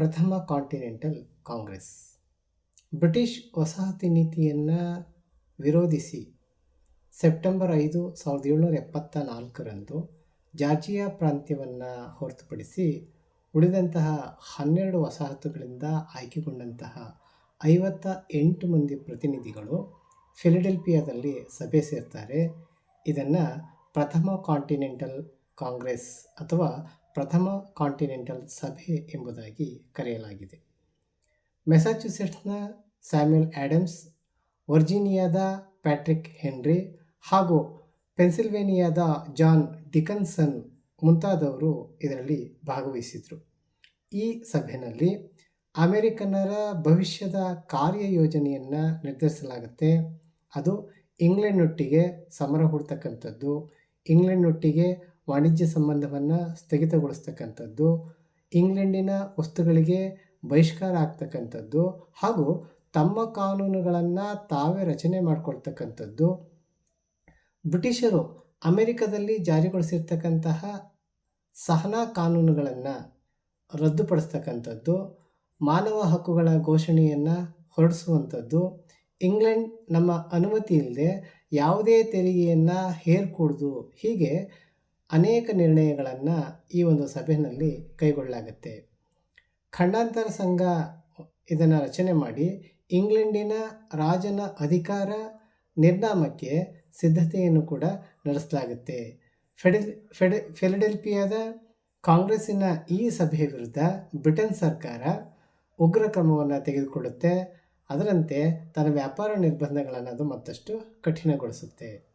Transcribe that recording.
ಪ್ರಥಮ continental Congress. British ವಸಾಹತಿ ನೀತಿಯನ್ನು ವಿರೋಧಿಸಿ ಸೆಪ್ಟೆಂಬರ್ ಐದು ಸಾವಿರದ ಏಳ್ನೂರ ಎಪ್ಪತ್ತ ನಾಲ್ಕರಂದು ಜಾರ್ಜಿಯಾ ಪ್ರಾಂತ್ಯವನ್ನು ಹೊರತುಪಡಿಸಿ ಉಳಿದಂತಹ ಹನ್ನೆರಡು ವಸಾಹತುಗಳಿಂದ ಆಯ್ಕೆಗೊಂಡಂತಹ ಐವತ್ತ ಎಂಟು ಮಂದಿ ಪ್ರತಿನಿಧಿಗಳು ಫಿಲಡೆಲ್ಫಿಯಾದಲ್ಲಿ ಸಭೆ ಸೇರ್ತಾರೆ. ಇದನ್ನು ಪ್ರಥಮ ಕಾಂಟಿನೆಂಟಲ್ ಕಾಂಗ್ರೆಸ್ ಅಥವಾ ಪ್ರಥಮ ಕಾಂಟಿನೆಂಟಲ್ ಸಭೆ ಎಂಬುದಾಗಿ ಕರೆಯಲಾಗಿದೆ. ಮೆಸಾಚ್ಯುಸೆಟ್ಸ್ನ ಸ್ಯಾಮ್ಯುಲ್ ಆ್ಯಡಮ್ಸ್ ವರ್ಜೀನಿಯಾದ ಪ್ಯಾಟ್ರಿಕ್ ಹೆನ್ರಿ ಹಾಗೂ ಪೆನ್ಸಿಲ್ವೇನಿಯಾದ ಜಾನ್ ಡಿಕನ್ಸನ್ ಮುಂತಾದವರು ಇದರಲ್ಲಿ ಭಾಗವಹಿಸಿದರು. ಈ ಸಭೆಯಲ್ಲಿ ಅಮೆರಿಕನ್ನರ ಭವಿಷ್ಯದ ಕಾರ್ಯಯೋಜನೆಯನ್ನು ನಿರ್ಧರಿಸಲಾಗುತ್ತೆ. ಅದು ಇಂಗ್ಲೆಂಡ್ನೊಟ್ಟಿಗೆ ಸಮರ ಹೂಡ್ತಕ್ಕಂಥದ್ದು ಇಂಗ್ಲೆಂಡ್ನೊಟ್ಟಿಗೆ ವಾಣಿಜ್ಯ ಸಂಬಂಧವನ್ನು ಸ್ಥಗಿತಗೊಳಿಸ್ತಕ್ಕಂಥದ್ದು, ಇಂಗ್ಲೆಂಡಿನ ವಸ್ತುಗಳಿಗೆ ಬಹಿಷ್ಕಾರ ಆಗ್ತಕ್ಕಂಥದ್ದು ಹಾಗೂ ತಮ್ಮ ಕಾನೂನುಗಳನ್ನು ತಾವೇ ರಚನೆ ಮಾಡಿಕೊಳ್ತಕ್ಕಂಥದ್ದು. ಬ್ರಿಟಿಷರು ಅಮೆರಿಕದಲ್ಲಿ ಜಾರಿಗೊಳಿಸಿರ್ತಕ್ಕಂತಹ ಸಹನಾ ಕಾನೂನುಗಳನ್ನು ರದ್ದುಪಡಿಸ್ತಕ್ಕಂಥದ್ದು, ಮಾನವ ಹಕ್ಕುಗಳ ಘೋಷಣೆಯನ್ನು ಹೊರಡಿಸುವಂಥದ್ದು. ಇಂಗ್ಲೆಂಡ್ ನಮ್ಮ ಅನುಮತಿ ಇಲ್ಲದೆ ಯಾವುದೇ ತೆರಿಗೆಯನ್ನು ಹೇರ್ಕೂಡ್ದು. ಹೀಗೆ ಅನೇಕ ನಿರ್ಣಯಗಳನ್ನು ಈ ಒಂದು ಸಭೆಯಲ್ಲಿ ಕೈಗೊಳ್ಳಲಾಗುತ್ತೆ. ಖಂಡಾಂತರ ಸಂಘ ಇದನ್ನು ರಚನೆ ಮಾಡಿ ಇಂಗ್ಲೆಂಡಿನ ರಾಜನ ಅಧಿಕಾರ ನಿರ್ನಾಮಕ್ಕೆ ಸಿದ್ಧತೆಯನ್ನು ಕೂಡ ನಡೆಸಲಾಗುತ್ತೆ. ಫೆಡೆಲ್, ಫೆಡೆ, ಫಿಲಡೆಲ್ಫಿಯಾದ ಕಾಂಗ್ರೆಸ್ಸಿನ ಈ ಸಭೆಯ ವಿರುದ್ಧ ಬ್ರಿಟನ್ ಸರ್ಕಾರ ಉಗ್ರ ಕ್ರಮವನ್ನು ತೆಗೆದುಕೊಳ್ಳುತ್ತೆ. ಅದರಂತೆ ತನ್ನ ವ್ಯಾಪಾರ ನಿರ್ಬಂಧಗಳನ್ನು ಅದು ಮತ್ತಷ್ಟು ಕಠಿಣಗೊಳಿಸುತ್ತೆ.